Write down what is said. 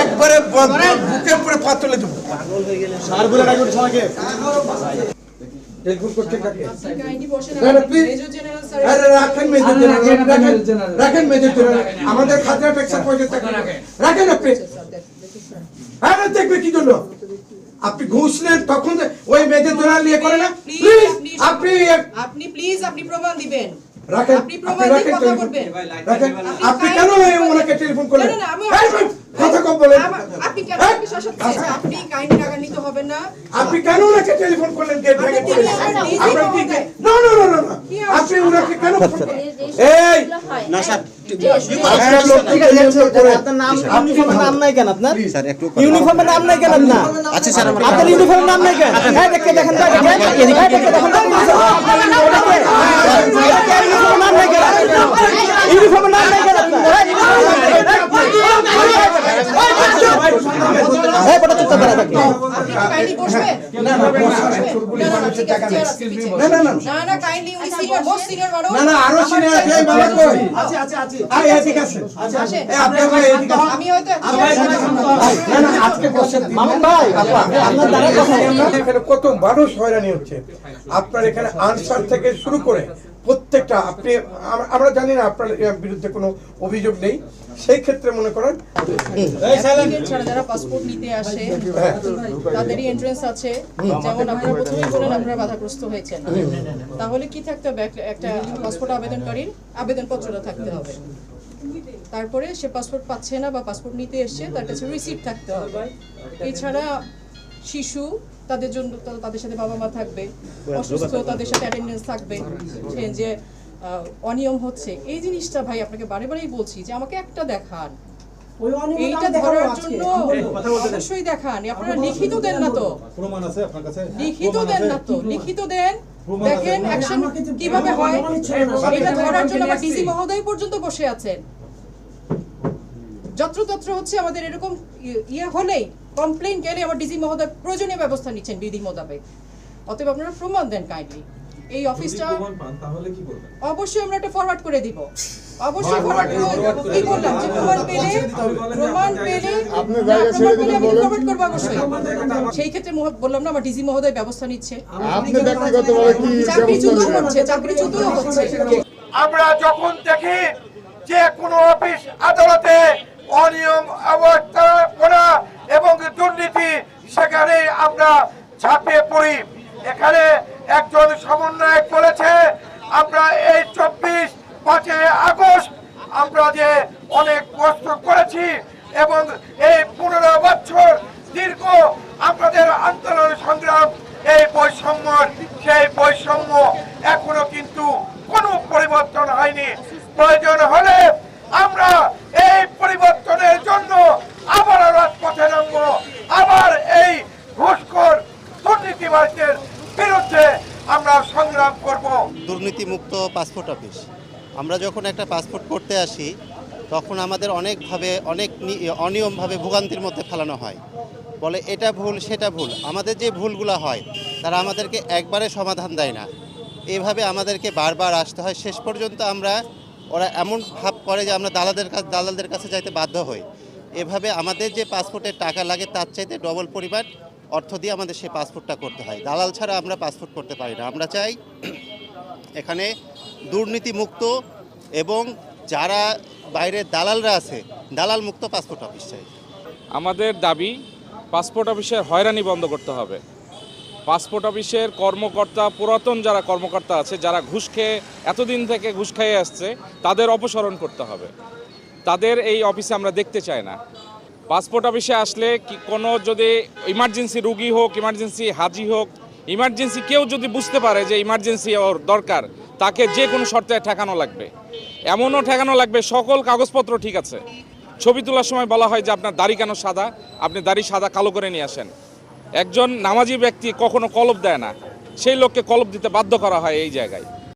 একবারে বুকের উপরে পা তুলে দেবো। করছে জেনারেল আমাদের খাদ্য ট্যাক্সের পয়সা থাকে রাখেন আপনি। হ্যাঁ দেখবে কি জন্য? আপনি ঘুষ নেন তখন ওই মেজর জেনারেল ইয়ে করে না? প্লিজ আপনি আপনি প্লিজ আপনি প্রমাণ দিবেন। রাখেন আপনি কেন ওনাকে টেলিফোন করলেন? কথা কম বলেন। আপনি কেন হ্যাঁ? আপনি কাইন্ডলি রাগান্বিত হবেন না। আপনি কেন ওনাকে টেলিফোন করলেন? গেট ভেঙে আপনি দিলেন? আমার ডিজি আপনার না না না না না। আপনি ওনাকে কেন ফোন করলেন? এই না স্যার ইউনিফর্মের নাম নাই কেন আপনার? ইউনিফর্মের নাম নাই কেন আপনার? আচ্ছা স্যার আপনার ইউনিফর্মের নাম নাই কেন? হ্যাঁ দেখে দেখেন তো দেখেন হ্যাঁ দেখে দেখেন তো আপনার ইউনিফর্মের নাম নাই কেন ইউনিফর্মের নাম নাই কেন হ্যাঁ বড় চুপ করে থাকে আপনি কাইন্ডলি বসবেন না না না না না না না কাইন্ডলি উনি সিনিয়র মোস্ট সিনিয়র মানুষ না না আরও সিনিয়র আছে বাবা কই? আছে আছে আছে আরে এদিকে আছে। এই আসেন। আমি হয়তো না না আজকে বসের দিন মামুন ভাই আপনার দ্বারা কথা এখানে কত মানুষ হয়রানি হচ্ছে। আপনার এখানে আনসার থেকে শুরু করে প্রত্যেকটা আপনি আমরা জানি না আপনার বিরুদ্ধে কোনো অভিযোগ নেই। সেই ক্ষেত্রে মনে করেন ছাড়া যারা পাসপোর্ট নিতে আসে হ্যাঁ। তাদেরই এন্ট্রেন্স আছে। যেমন আপনারা প্রথমেই বলেন আপনারা বাধাগ্রস্ত হয়েছেন। তাহলে কি থাকতে হবে? একটা- একটা পাসপোর্ট আবেদনকারীর আবেদনপত্রটা থাকতে হবে। তারপরে সে পাসপোর্ট পাচ্ছে না বা পাসপোর্ট নিতে এসছে তার কাছে রিসিপ্ট থাকতে হবে। এছাড়া শিশু তাদের জন্য তাদের সাথে বাবা মা থাকবে অসুস্থ তাদের সাথে অ্যাটেন্ডেন্স থাকবে। যে অনিয়ম হচ্ছে। এই জিনিসটা ভাই আপনাকে বারে বারেই বলছি যে আমাকে একটা দেখান। এইটা ধরার জন্য অবশ্যই দেখান। আপনারা লিখিত দেন না তো। প্রমাণ আছে আপনার কাছে? লিখিত দেন না তো। লিখিত দেন দেখেন অ্যাকশন কীভাবে হয়। এটা ধরার জন্য আমার ডিসি মহোদয় পর্যন্ত বসে আছেন। যত্রতত্র হচ্ছে আমাদের এরকম ইয়ে হলেই কমপ্লেইন গেলে আমার ডিসি মহোদয় প্রয়োজনীয় ব্যবস্থা নিচ্ছেন বিধি মোতাবেক। অতএব আপনারা প্রমাণ দেন কাইন্ডলি এই অফিসটা তাহলে কি করবেন? অবশ্যই আমরা এটা ফরওয়ার্ড করে দিব। অবশ্যই ফরওয়ার্ড করে কি বললাম যে প্রমাণ পেলে প্রমাণ পেলে না, প্রমাণ পেলে আমি ফরওয়ার্ড করব অবশ্যই। সেই ক্ষেত্রে মহ- বললাম না আমার ডিজি মহোদয় ব্যবস্থা নিচ্ছে। আপনি ব্যক্তিগতভাবে কি চাকরি চাকরিচ্যুত হচ্ছে চাকরি চাকরিচ্যুতও হচ্ছে। আমরা যখন দেখি যে কোনো অফিস আদালতে অনিয়ম অবস্থাপনা এবং দুর্নীতি সেখানে আমরা ঝাঁপিয়ে পড়ি এখানে একজন সমন্বয়ক বলেছে, আমরা এই চব্বিশ পাঁচই আগস্ট আমরা যে অনেক কষ্ট করেছি এবং এই পনেরো বছর দীর্ঘ আমাদের আন্দোলন সংগ্রাম এই বৈষম্য সেই বৈষম্য এখনও কিন্তু কোনো পরিবর্তন হয়নি প্রয়োজন হলে আমরা এই পরিবর্তনের জন্য আবার রাজপথে নামব আবার এই ঘুষখোর দুর্নীতিবাজদের বিরুদ্ধে আমরা সংগ্রাম করব। দুর্নীতিমুক্ত পাসপোর্ট অফিস। আমরা যখন একটা পাসপোর্ট করতে আসি, তখন আমাদের অনেকভাবে, অনেক অনিয়মভাবে ভোগান্তির মধ্যে ফেলানো হয়। বলে, এটা ভুল, সেটা ভুল। আমাদের যে ভুলগুলো হয়, তারা আমাদেরকে একবারে সমাধান দেয় না। এভাবে আমাদেরকে বারবার আসতে হয়। শেষ পর্যন্ত আমরা, ওরা এমন ভাব করে যে আমরা দালালদের কাছে দালালদের কাছে যাইতে বাধ্য হই। এভাবে আমাদের যে পাসপোর্টের টাকা লাগে, তার চাইতে ডবল পরিমাণ অর্থ দিয়ে আমাদের সেই পাসপোর্টটা করতে হয়। দালাল ছাড়া আমরা পাসপোর্ট করতে পারি না। আমরা চাই এখানে দুর্নীতিমুক্ত এবং যারা বাইরের দালালরা আছে দালাল মুক্ত পাসপোর্ট অফিস চাই। আমাদের দাবি, পাসপোর্ট অফিসের হয়রানি বন্ধ করতে হবে। পাসপোর্ট অফিসের কর্মকর্তা, পুরাতন যারা কর্মকর্তা আছে, যারা ঘুষ খেয়ে এতদিন থেকে ঘুষ খেয়ে আসছে, তাদের অপসারণ করতে হবে। তাদের এই অফিসে আমরা দেখতে চাই না। পাসপোর্ট অফিসে আসলে কি কোনো যদি ইমার্জেন্সি রুগী হোক ইমার্জেন্সি হাজি হোক ইমার্জেন্সি কেউ যদি বুঝতে পারে যে ইমার্জেন্সি ওর দরকার, তাকে যে কোনো শর্তে ঠেকানো লাগবে। এমনও ঠেকানো লাগবে, সকল কাগজপত্র ঠিক আছে। ছবি তোলার সময় বলা হয় যে আপনার দাড়ি কেন সাদা? আপনি দাড়ি সাদা কালো করে নিয়ে আসেন। একজন নামাজি ব্যক্তি কখনো কলব দেয় না। সেই লোককে কলব দিতে বাধ্য করা হয় এই জায়গায়।